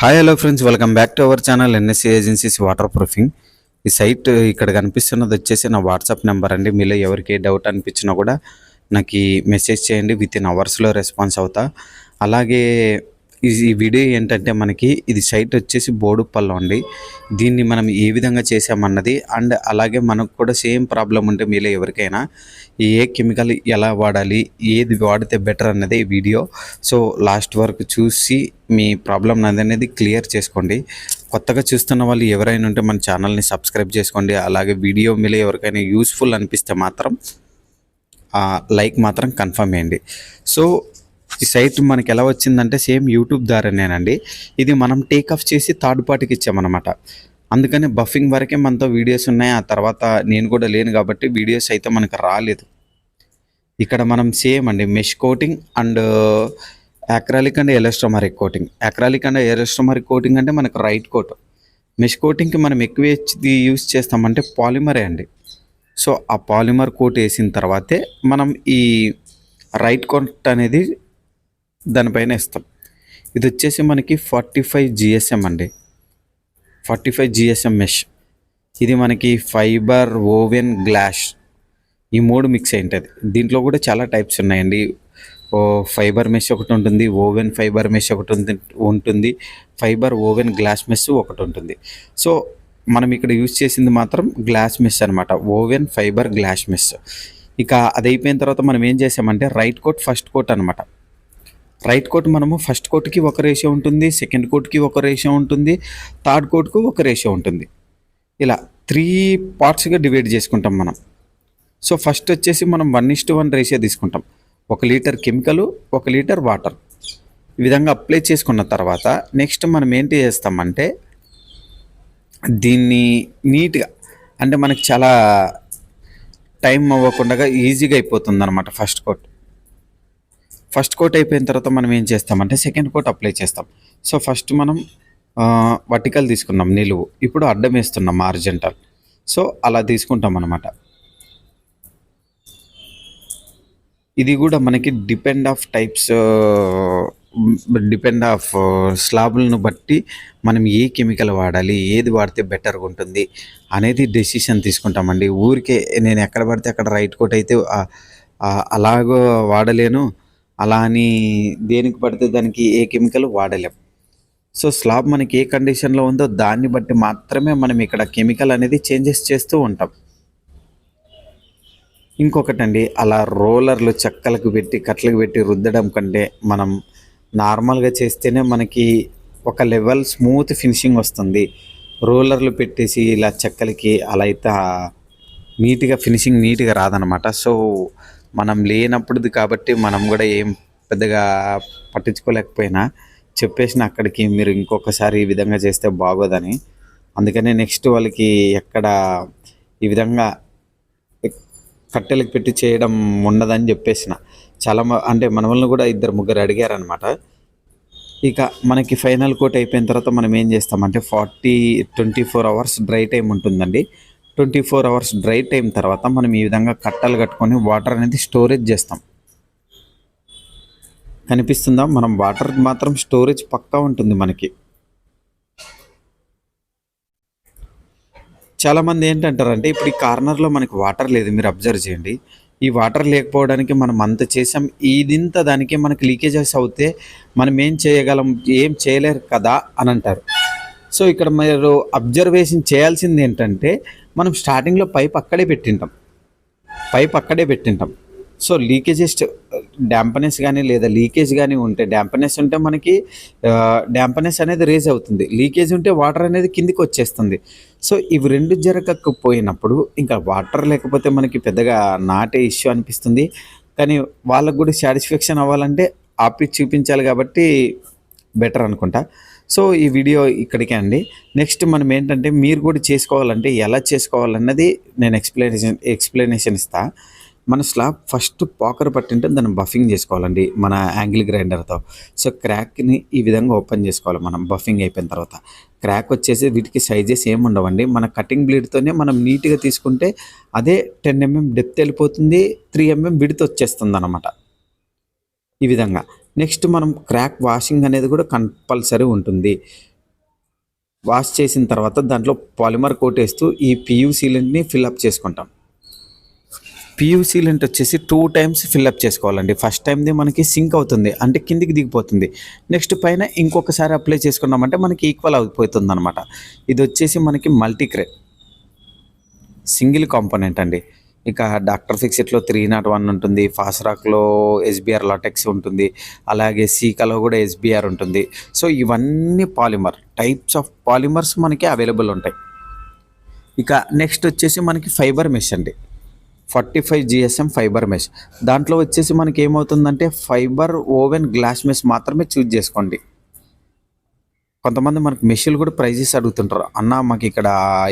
Hi hello friends welcome back to our channel NSC agencies water proofing ఈ site ఇక్కడ కనిపిస్తున్నది వచ్చేసి నా వాట్సాప్ నెంబర్ అండి. మీలో ఎవరికి డౌట్ అనిపించినా కూడా నాకు మెసేజ్ చేయండి. విత్ ఇన్ అవర్స్లో రెస్పాన్స్ అవుతా. అలాగే ఈ వీడియో ఏంటంటే మనకి ఇది సైట్ వచ్చేసి బోడుపల్లం అండి. దీన్ని మనం ఏ విధంగా చేసామన్నది అండ్ అలాగే మనకు కూడా సేమ్ ప్రాబ్లం ఉంటే మీలో ఎవరికైనా ఏ కెమికల్ ఎలా వాడాలి ఏది వాడితే బెటర్ అన్నది వీడియో. సో లాస్ట్ వరకు చూసి మీ ప్రాబ్లం అనేది క్లియర్ చేసుకోండి. కొత్తగా చూస్తున్న వాళ్ళు ఎవరైనా ఉంటే మన ఛానల్ని సబ్స్క్రైబ్ చేసుకోండి. అలాగే వీడియో మీలో ఎవరికైనా యూస్ఫుల్ అనిపిస్తే మాత్రం లైక్ మాత్రం కన్ఫర్మ్ చేయండి. సో ఈ సైట్ మనకి ఎలా వచ్చిందంటే సేమ్ యూట్యూబ్ ద్వారానేనండి. ఇది మనం టేక్ ఆఫ్ చేసి థర్డ్ పార్టీకి ఇచ్చామన్నమాట. అందుకని బఫింగ్ వరకే మనతో వీడియోస్ ఉన్నాయి. ఆ తర్వాత నేను కూడా లేను కాబట్టి వీడియోస్ అయితే మనకు రాలేదు. ఇక్కడ మనం సేమ్ అండి mesh coating and acrylic and elastomeric coating. Acrylic and elastomeric coating అంటే మనకు రైట్ కోట్. మెష్ కోటింగ్కి మనం ఎక్కువ యూస్ చేస్తామంటే పాలిమరే అండి. సో ఆ పాలిమర్ కోట్ వేసిన తర్వాతే మనం ఈ రైట్ కోట్ అనేది దానిపైన ఇస్తాం. ఇది వచ్చేసి మనకి ఫార్టీ ఫైవ్ జిఎస్ఎం అండి. Forty five GSM mesh. ఇది మనకి ఫైబర్ ఓవెన్ గ్లాష్ ఈ మూడు మిక్స్ అయి ఉంటుంది. దీంట్లో కూడా చాలా టైప్స్ ఉన్నాయండి. ఓ ఫైబర్ మెష్ ఒకటి ఉంటుంది ఓవెన్ ఫైబర్ మెష్ ఒకటి ఉంది ఉంటుంది ఫైబర్ ఓవెన్ గ్లాస్ మెష్ ఒకటి ఉంటుంది. సో మనం ఇక్కడ యూజ్ చేసింది మాత్రం గ్లాస్ మెష్ అనమాట ఓవెన్ ఫైబర్ గ్లాస్ మెష్. ఇక అది అయిపోయిన తర్వాత మనం ఏం చేసామంటే రైట్ కోట్ ఫస్ట్ కోట్ అనమాట రైట్ కోట్ మనము ఫస్ట్ కోట్కి ఒక రేషియో ఉంటుంది సెకండ్ కోట్కి ఒక రేషియో ఉంటుంది థర్డ్ కోట్కు ఒక రేషియో ఉంటుంది. ఇలా త్రీ పార్ట్స్గా డివైడ్ చేసుకుంటాం మనం. సో ఫస్ట్ వచ్చేసి మనం one is two one ratio తీసుకుంటాం. ఒక లీటర్ కెమికల్ ఒక లీటర్ వాటర్. ఈ విధంగా అప్లై చేసుకున్న తర్వాత నెక్స్ట్ మనం ఏంటి చేస్తామంటే దీన్ని నీట్గా అంటే మనకి చాలా టైం అవ్వకుండా ఈజీగా అయిపోతుంది అనమాట ఫస్ట్ కోట్. ఫస్ట్ కోట్ అయిపోయిన తర్వాత మనం ఏం చేస్తామంటే సెకండ్ కోట్ అప్లై చేస్తాం. సో ఫస్ట్ మనం వర్టికల్ తీసుకున్నాం నిలువు. ఇప్పుడు అడ్డం వేస్తున్నాం మార్జెంటల్ సో అలా తీసుకుంటాం అనమాట ఇది కూడా మనకి depend of types depend of స్లాబులను బట్టి మనం ఏ కెమికల్ వాడాలి ఏది వాడితే బెటర్గా ఉంటుంది అనేది డెసిషన్ తీసుకుంటామండి. ఊరికే నేను ఎక్కడ పడితే అక్కడ రైట్ కోట్ అయితే అలాగో వాడలేను. అలా అని దేనికి పడితే దానికి ఏ కెమికల్ వాడలేం. సో స్లాబ్ మనకి ఏ కండిషన్లో ఉందో దాన్ని బట్టి మాత్రమే మనం ఇక్కడ కెమికల్ అనేది చేంజెస్ చేస్తూ ఉంటాం. ఇంకొకటండి అలా రోలర్లు చెక్కలకు పెట్టి కట్లకు పెట్టి రుద్దడం కంటే మనం నార్మల్గా చేస్తేనే మనకి ఒక లెవెల్ స్మూత్ ఫినిషింగ్ వస్తుంది. రోలర్లు పెట్టేసి ఇలా చెక్కలకి అలా అయితే నీట్గా ఫినిషింగ్ నీట్గా రాదనమాట. సో మనం లేనప్పుడుది కాబట్టి మనం కూడా ఏం పెద్దగా పట్టించుకోలేకపోయినా చెప్పేసిన అక్కడికి మీరు ఇంకొకసారి ఈ విధంగా చేస్తే బాగోదని. అందుకనే నెక్స్ట్ వాళ్ళకి ఎక్కడ ఈ విధంగా కట్టెలకు పెట్టి చేయడం ఉండదని చెప్పేసిన. చాలా మ- అంటే మనవల్ని కూడా ఇద్దరు ముగ్గురు అడిగారనమాట ఇక మనకి ఫైనల్ కోట్ అయిపోయిన తర్వాత మనం ఏం చేస్తామంటే forty twenty four hours dry time ఉంటుందండి. Twenty four hours dry time తర్వాత మనం ఈ విధంగా కట్టలు కట్టుకొని వాటర్ అనేది స్టోరేజ్ చేస్తాం. కనిపిస్తుందా? మనం వాటర్ మాత్రం స్టోరేజ్ పక్కా ఉంటుంది మనకి. చాలామంది ఏంటంటారంటే ఇప్పుడు ఈ కార్నర్లో మనకి వాటర్ లేదు మీరు అబ్జర్వ్ చేయండి. ఈ వాటర్ లేకపోవడానికి మనం అంత చేసాం ఇదింత దానికి మనకి లీకేజెస్ అవుతే మనం ఏం చేయగలం ఏం చేయలేరు కదా అని అంటారు. సో ఇక్కడ మీరు అబ్జర్వేషన్ చేయాల్సింది ఏంటంటే మనం స్టార్టింగ్లో పైప్ అక్కడే పెట్టింటాం. పైప్ అక్కడే పెట్టింటాం. సో లీకేజెస్ డ్యాంపనెస్ కానీ లేదా లీకేజ్ కానీ ఉంటే డ్యాంపనెస్ ఉంటే మనకి uh, డ్యాంపనెస్ అనేది రేజ్ అవుతుంది. లీకేజ్ ఉంటే వాటర్ అనేది కిందికి వచ్చేస్తుంది. సో ఇవి రెండు జరగకపోయినప్పుడు ఇంకా వాటర్ లేకపోతే మనకి పెద్దగా నాటే ఇష్యూ అనిపిస్తుంది. కానీ వాళ్ళకు కూడా సాటిస్ఫాక్షన్ అవ్వాలంటే ఆపి చూపించాలి కాబట్టి బెటర్ అనుకుంటా. సో ఈ వీడియో ఇక్కడికే అండి. నెక్స్ట్ మనం ఏంటంటే మీరు కూడా చేసుకోవాలంటే ఎలా చేసుకోవాలన్నది నేను ఎక్స్ప్లెనేషన్ ఎక్స్ప్లెనేషన్ ఇస్తాను మన స్లాబ్ ఫస్ట్ పాకర్ పట్టింటే దాన్ని బఫింగ్ చేసుకోవాలండి మన యాంగిల్ గ్రైండర్తో. సో క్రాక్ని ఈ విధంగా ఓపెన్ చేసుకోవాలి మనం బఫింగ్ అయిపోయిన తర్వాత. క్రాక్ వచ్చేసి వీటికి సైజెస్ ఏమి ఉండవండి. మన కటింగ్ బ్లేడ్తోనే మనం నీట్గా తీసుకుంటే అదే టెన్ ఎంఎం డెప్త్ వెళ్ళిపోతుంది త్రీ ఎంఎం విడితో వచ్చేస్తుంది అనమాట ఈ విధంగా. నెక్స్ట్ మనం క్రాక్ వాషింగ్ అనేది కూడా కంపల్సరీ ఉంటుంది. వాష్ చేసిన తర్వాత దాంట్లో పాలిమర్ కోట్ వేస్తూ ఈ పియూ సీలెంట్ని ఫిల్అప్ చేసుకుంటాం. పియూ సీలెంట్ వచ్చేసి టూ టైమ్స్ ఫిల్అప్ చేసుకోవాలండి. ఫస్ట్ టైంది మనకి సింక్ అవుతుంది. అంటే కిందికి దిగిపోతుంది. నెక్స్ట్ పైన ఇంకొకసారి అప్లై చేసుకున్నామంటే మనకి ఈక్వల్ అయిపోతుంది అనమాట ఇది వచ్చేసి మనకి మల్టీక్రేట్ సింగిల్ కాంపోనెంట్ అండి. ఇక డాక్టర్ ఫిక్సిట్లో త్రీ నాట్ వన్ ఉంటుంది ఫాస్ట్రాక్లో ఎస్బీఆర్ లాటెక్స్ ఉంటుంది అలాగే సీకాలో కూడా ఎస్బీఆర్ ఉంటుంది. సో ఇవన్నీ పాలిమర్ టైప్స్ ఆఫ్ పాలిమర్స్ మనకి అవైలబుల్ ఉంటాయి. ఇక నెక్స్ట్ వచ్చేసి మనకి ఫైబర్ మెష్ అండి. Forty five GSM fibre mesh దాంట్లో వచ్చేసి మనకి ఏమవుతుందంటే ఫైబర్ ఓవెన్ గ్లాస్ మెష్ మాత్రమే చూజ్ చేసుకోండి. కొంతమంది మనకి మెషిన్ కూడా ప్రైజెస్ అడుగుతుంటారు. అన్న మాకు ఇక్కడ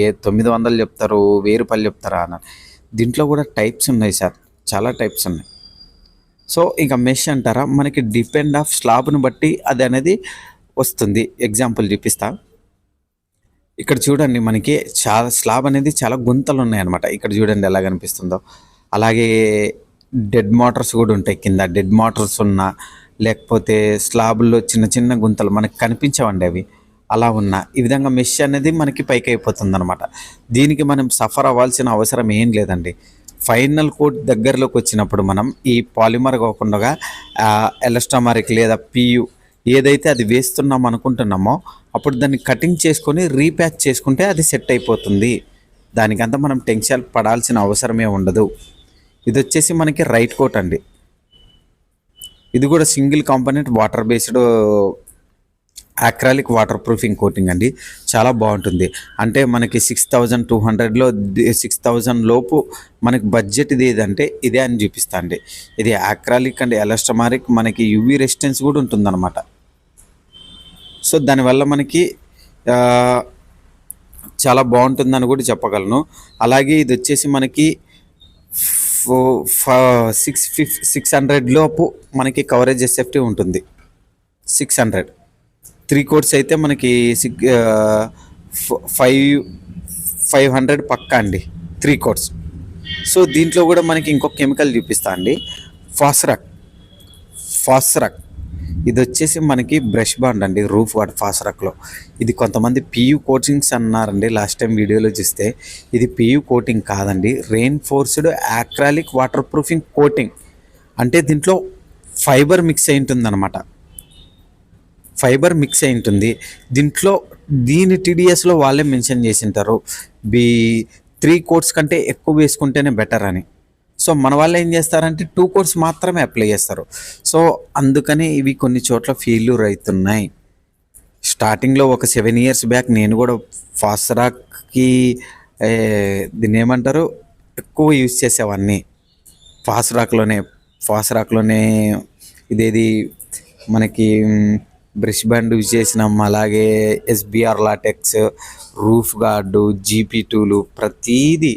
ఏ తొమ్మిది వందలు చెప్తారు వెయ్యి రూపాయలు చెప్తారా? అన్న దీంట్లో కూడా టైప్స్ ఉన్నాయి సార్. చాలా టైప్స్ ఉన్నాయి. సో ఇంకా మెష్ అంటారా? మనకి డిపెండ్ ఆఫ్ స్లాబ్ను బట్టి అది అనేది వస్తుంది. ఎగ్జాంపుల్ చూపిస్తా. ఇక్కడ చూడండి మనకి చాలా స్లాబ్ అనేది చాలా గుంతలు ఉన్నాయన్నమాట. ఇక్కడ చూడండి ఎలా కనిపిస్తుందో. అలాగే డెడ్ మోటార్స్ కూడా ఉంటాయి కింద. డెడ్ మోటార్స్ ఉన్న లేకపోతే స్లాబుల్లో చిన్న చిన్న గుంతలు మనకి కనిపించవండి అవి. అలా ఉన్న. ఈ విధంగా మెష్ అనేది మనకి పైకి అయిపోతుంది అనమాట దీనికి మనం సఫర్ అవ్వాల్సిన అవసరం ఏం లేదండి. ఫైనల్ కోట్ దగ్గరలోకి వచ్చినప్పుడు మనం ఈ పాలిమర్ కాకుండా ఎలస్టామరిక్ లేదా పియు ఏదైతే అది వేస్తున్నాం అనుకుంటున్నామో అప్పుడు దాన్ని కటింగ్ చేసుకొని రీప్యాచ్ చేసుకుంటే అది సెట్ అయిపోతుంది. దానికంతా మనం టెన్షన్ పడాల్సిన అవసరమే ఉండదు. ఇది వచ్చేసి మనకి రైట్ కోట్ అండి. ఇది కూడా single component water based acrylic water proofing coating అండి. చాలా బాగుంటుంది. అంటే మనకి సిక్స్ థౌజండ్ టూ హండ్రెడ్లో సిక్స్ థౌజండ్ లోపు మనకి బడ్జెట్ ఇది ఏదంటే ఇదే అని చూపిస్తా అండి ఇది అక్రాలిక్ అండ్ ఎలస్టమారిక్ మనకి యువి రెసిస్టెన్స్ కూడా ఉంటుందన్నమాట. సో దానివల్ల మనకి చాలా బాగుంటుందని కూడా చెప్పగలను. అలాగే ఇది వచ్చేసి మనకి సిక్స్ ఫిఫ్ సిక్స్ హండ్రెడ్ లోపు మనకి కవరేజ్ ఎస్ఎఫ్టీ ఉంటుంది. సిక్స్ హండ్రెడ్ త్రీ కోట్స్ అయితే మనకి సిక్ ఫైవ్ ఫైవ్ హండ్రెడ్ పక్కా అండి. Three coats. సో దీంట్లో కూడా మనకి ఇంకొక కెమికల్ చూపిస్తా అండి. ఫాస్రాక్ ఫాస్రాక్ ఇది వచ్చేసి మనకి బ్రష్ బాండ్ అండి రూఫ్ వాట్ ఫాస్రాక్లో ఇది కొంతమంది పియు కోటింగ్స్ అన్నారండి లాస్ట్ టైం వీడియోలో చూస్తే. ఇది పియు కోటింగ్ కాదండి reinforced acrylic water proofing coating అంటే దీంట్లో ఫైబర్ మిక్స్ అయి ఉంటుందన్నమాట. ఫైబర్ మిక్స్ అయి ఉంటుంది. దీంట్లో దీని టీడీఎస్లో వాళ్ళే మెన్షన్ చేసి ఉంటారు బీ త్రీ కోట్స్ కంటే ఎక్కువ వేసుకుంటేనే బెటర్ అని. సో మన వాళ్ళు ఏం చేస్తారంటే టూ కోట్స్ మాత్రమే అప్లై చేస్తారు. సో అందుకని ఇవి కొన్ని చోట్ల ఫెయిల్యూర్ అవుతున్నాయి. స్టార్టింగ్లో ఒక సెవెన్ ఇయర్స్ బ్యాక్ నేను కూడా ఫాస్రాక్కి ఏ, దీన్ని ఏమంటారు ఎక్కువ యూజ్ చేసేవాడిని ఫాస్రాక్లోనే ఫాస్రాక్లోనే ఇదేది మనకి బ్రష్ బ్యాండ్ యూజ్ చేసినాం అలాగే SBR latex roof guard GP tool ప్రతీది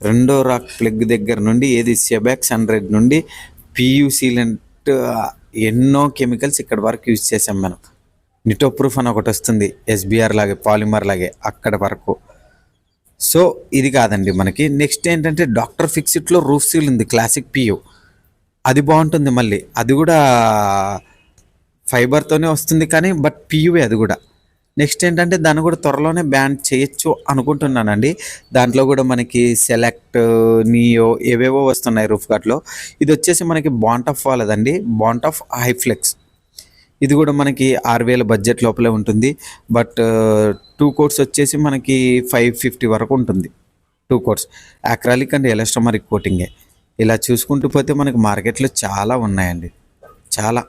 రెండో రాక్ ప్లగ్ దగ్గర నుండి ఏది సెబాక్స్ హండ్రెడ్ నుండి పియూసీలెంట్ ఎన్నో కెమికల్స్ ఇక్కడ వరకు యూజ్ చేసాం మనం. నిటో ప్రూఫ్ అని ఒకటి వస్తుంది ఎస్బిఆర్ లాగే పాలిమర్ లాగే అక్కడ వరకు. సో ఇది కాదండి మనకి. నెక్స్ట్ ఏంటంటే డాక్టర్ ఫిక్సిట్లో రూఫ్ సీల్ ఉంది క్లాసిక్ పియూ అది బాగుంటుంది మళ్ళీ. అది కూడా ఫైబర్తోనే వస్తుంది కానీ బట్ పియువే అది కూడా. నెక్స్ట్ ఏంటంటే దాన్ని కూడా త్వరలోనే బ్యాన్ చేయొచ్చు అనుకుంటున్నానండి. దాంట్లో కూడా మనకి సెలెక్ట్ నియో ఏవేవో వస్తున్నాయి రూఫ్ గార్డ్లో ఇది వచ్చేసి మనకి bond of వాళ్ళదండి. Bond of Hiflex. ఇది కూడా మనకి ఆరు వేల బడ్జెట్ లోపలే ఉంటుంది. బట్ టూ కోట్స్ వచ్చేసి మనకి ఫైవ్ ఫిఫ్టీ వరకు ఉంటుంది. Two coats. Acrylic and elastomeric కోటింగే. ఇలా చూసుకుంటూ పోతే మనకి మార్కెట్లో చాలా ఉన్నాయండి. చాలా.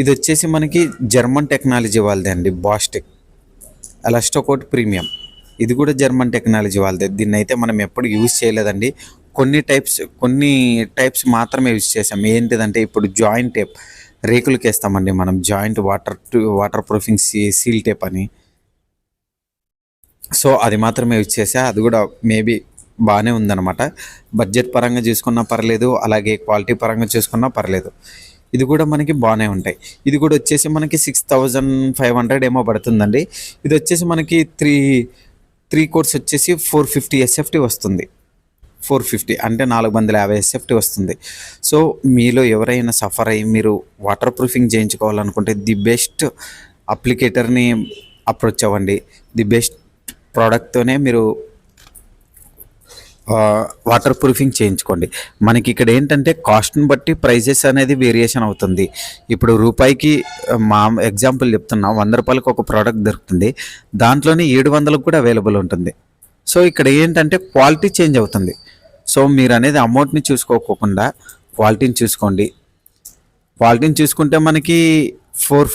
ఇది వచ్చేసి మనకి జర్మన్ టెక్నాలజీ వాళ్ళదే అండి బాస్టెక్. ఎలస్టోకోట్ ప్రీమియం. ఇది కూడా జర్మన్ టెక్నాలజీ వాళ్ళదే. దీన్ని అయితే మనం ఎప్పుడు యూజ్ చేయలేదండి. కొన్ని టైప్స్ కొన్ని టైప్స్ మాత్రమే యూజ్ చేసాం ఏంటిదంటే ఇప్పుడు జాయింట్ టేప్ రేకులకి వేస్తామండి మనం. Joint water water proofing see seal tape అని. సో అది మాత్రమే యూజ్ చేసా అది కూడా మేబీ బాగానే ఉందన్నమాట. బడ్జెట్ పరంగా చూసుకున్నా పర్లేదు అలాగే క్వాలిటీ పరంగా చూసుకున్నా పర్లేదు. ఇది కూడా మనకి బాగానే ఉంటాయి. ఇది కూడా వచ్చేసి మనకి సిక్స్ థౌజండ్ ఫైవ్ హండ్రెడ్ ఏమో పడుతుందండి. ఇది వచ్చేసి మనకి త్రీ త్రీ కోర్స్ వచ్చేసి ఫోర్ ఫిఫ్టీ ఎస్ఎఫ్టీ వస్తుంది. ఫోర్ ఫిఫ్టీ అంటే నాలుగు వందల యాభై ఎస్ఎఫ్టీ వస్తుంది. సో మీలో ఎవరైనా సఫర్ అయ్యి మీరు వాటర్ ప్రూఫింగ్ చేయించుకోవాలనుకుంటే ది బెస్ట్ అప్లికేటర్ని అప్రోచ్ అవ్వండి. ది బెస్ట్ ప్రోడక్ట్తోనే మీరు వాటర్ ప్రూఫింగ్ చేయించుకోండి. మనకి ఇక్కడ ఏంటంటే కాస్ట్ని బట్టి ప్రైజెస్ అనేది వేరియేషన్ అవుతుంది. ఇప్పుడు రూపాయికి మా ఎగ్జాంపుల్ చెప్తున్నా వంద రూపాయలకు ఒక ప్రోడక్ట్ దొరుకుతుంది. దాంట్లోనే ఏడు వందలకు కూడా అవైలబుల్ ఉంటుంది. సో ఇక్కడ ఏంటంటే క్వాలిటీ చేంజ్ అవుతుంది. సో మీరు అనేది అమౌంట్ని చూసుకోకుండా క్వాలిటీని చూసుకోండి. క్వాలిటీని చూసుకుంటే మనకి ఫోర్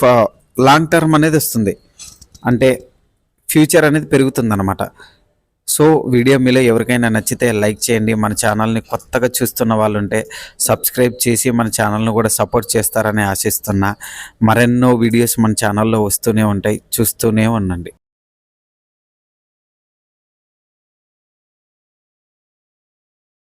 లాంగ్ టర్మ్ అనేది వస్తుంది. అంటే ఫ్యూచర్ అనేది పెరుగుతుంది అనమాట సో వీడియో మీలో ఎవరికైనా నచ్చితే లైక్ చేయండి. మన ఛానల్ని కొత్తగా చూస్తున్న వాళ్ళు ఉంటే సబ్స్క్రైబ్ చేసి మన ఛానల్ని కూడా సపోర్ట్ చేస్తారని ఆశిస్తున్నా. మరెన్నో వీడియోస్ మన ఛానల్లో వస్తూనే ఉంటాయి. చూస్తూనే ఉండండి.